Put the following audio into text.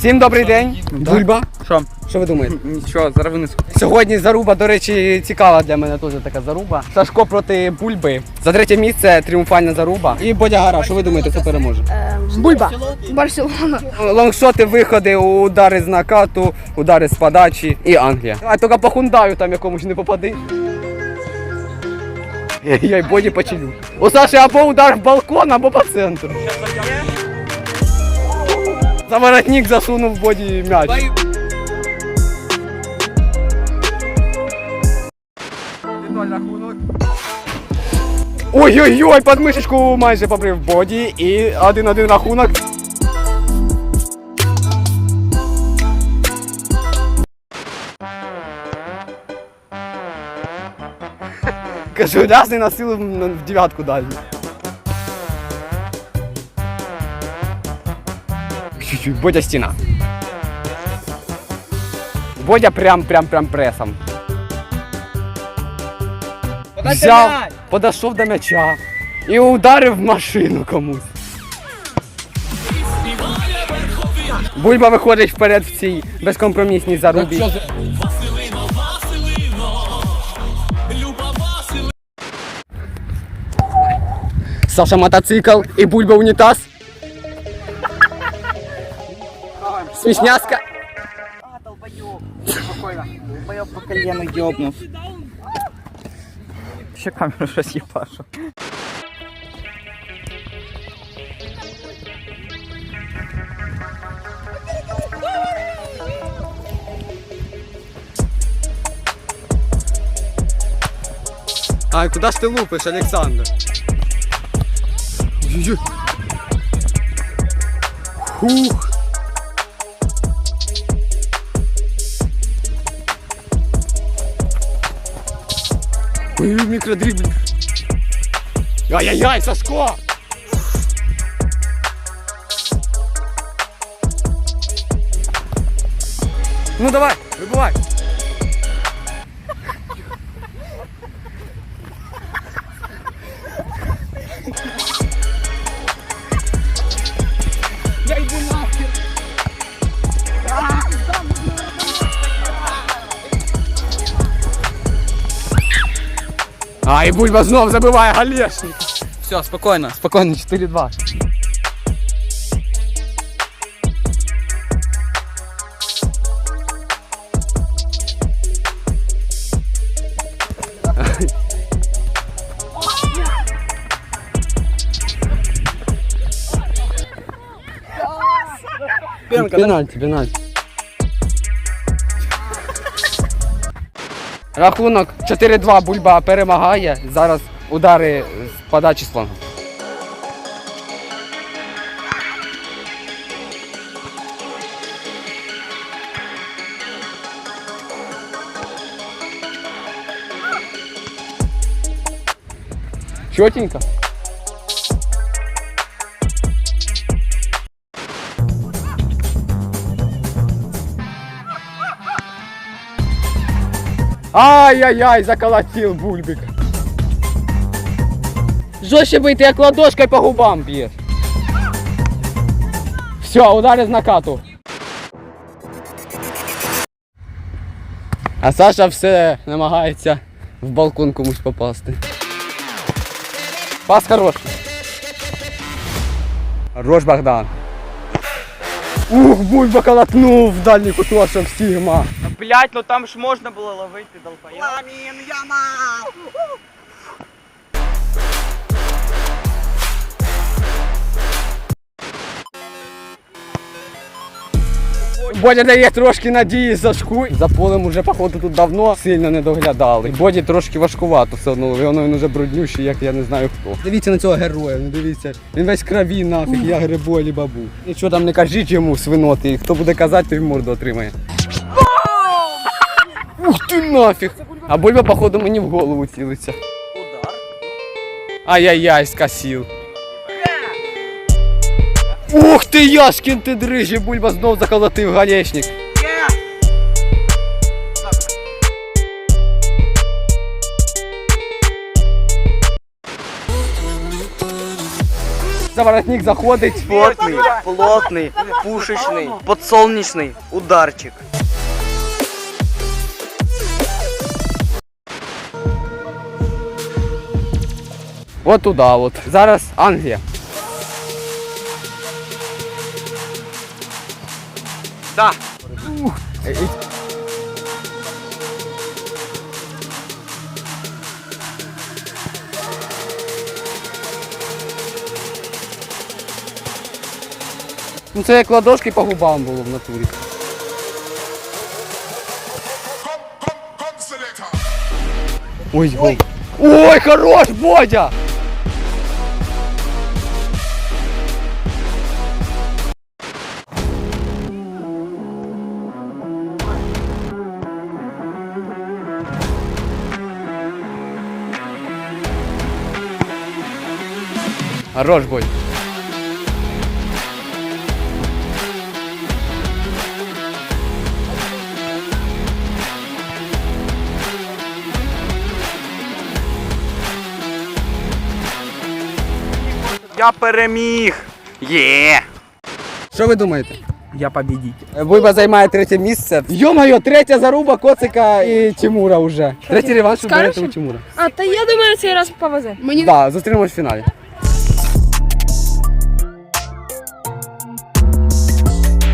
Всім добрий день. Бульба. Що? Що ви думаєте? Нічого, зараз винесу. Сьогодні заруба, до речі, цікава для мене теж така заруба. Сашко проти Бульби. За третє місце тріумфальна заруба. І Бодя Гара, що ви думаєте, хто переможе? Бульба. Барселона. Лонгшоти, виходи, удари з накату, удари з подачі і Англія. А тільки по хундаю там якомусь не попади. Я й боді почелю. У Саші або удар в балкон, або по центру. За воротник засунув боді м'яч. Ой-ой-ой, подмишечку майже побрив боді і один-один рахунок. Кажу, рясний на силу в в дев'ятку дальню. Чуть-чуть, Бодя стіна. Бодя прям прям прям пресом. Взяв, подошов до м'яча і ударив в машину комусь. Бульба виходить вперед в цій безкомпромісній зарубі. Саша мотоцикл і бульба унітаз. Смішняска. Моє по коліну йобнув. Ще камеру щось їбашу. А куди ж ти лупиш, Олександр? Ой-ой. Мікродріблінг. Ай-яй-яй, Сашко! Ну давай, вибивай. А, і Бульба знов забиває галешник. Все, спокійно. Спокійно, 4-2. Пенальті, пенальті. Рахунок 4-2 Бульба перемагає. Зараз удари з подачі з флангу. Чотенько. Ай-яй-яй, заколотил бульбик. Жорстче бити, як ладошкой по губам б'єш. Все, удари з накату. А Саша все намагається в балкон комусь попасти. Пас хороший. Хорош Богдан. Ух, бульба колотнув в дальній куточок Сігма. Блять, ну там ж можна було ловити долбоєб. Бодя дає трошки надії Сашку. За полем уже, походу, тут давно сильно не доглядали. Боді трошки важкувато все одно, воно він уже бруднющий, як я не знаю хто. Дивіться на цього героя, ну дивіться. Він весь крові нафіг, я гриболі бабу. Нічого там не кажіть йому свиноти, хто буде казати, той морду отримає. Ух ти нафіг! А бульба, походу, мені в голову цілиться. Удар. Ай-яй-яй, скосив. Ух ти, Яшкін ти дрижі, бульба знов заколотив галечник. за воротник заходить. Плотний, плотний, пушечний, подсолнечний ударчик. От туди от. Зараз Англія. Да. Ну це як ладошки по губам було в натурі. Ой, гол. Ой, хорош, Бодя! Хорош, Бодя. Я переміг. Є. Що ви думаєте? Я победитель. Буйба займає третє місце. Йо-моє, третя заруба Коцика і Тимура вже. Третій реванш ви берете у Тимура. А, та я думаю, цей раз повезе. Мені Так, да, зустрінемось в фіналі.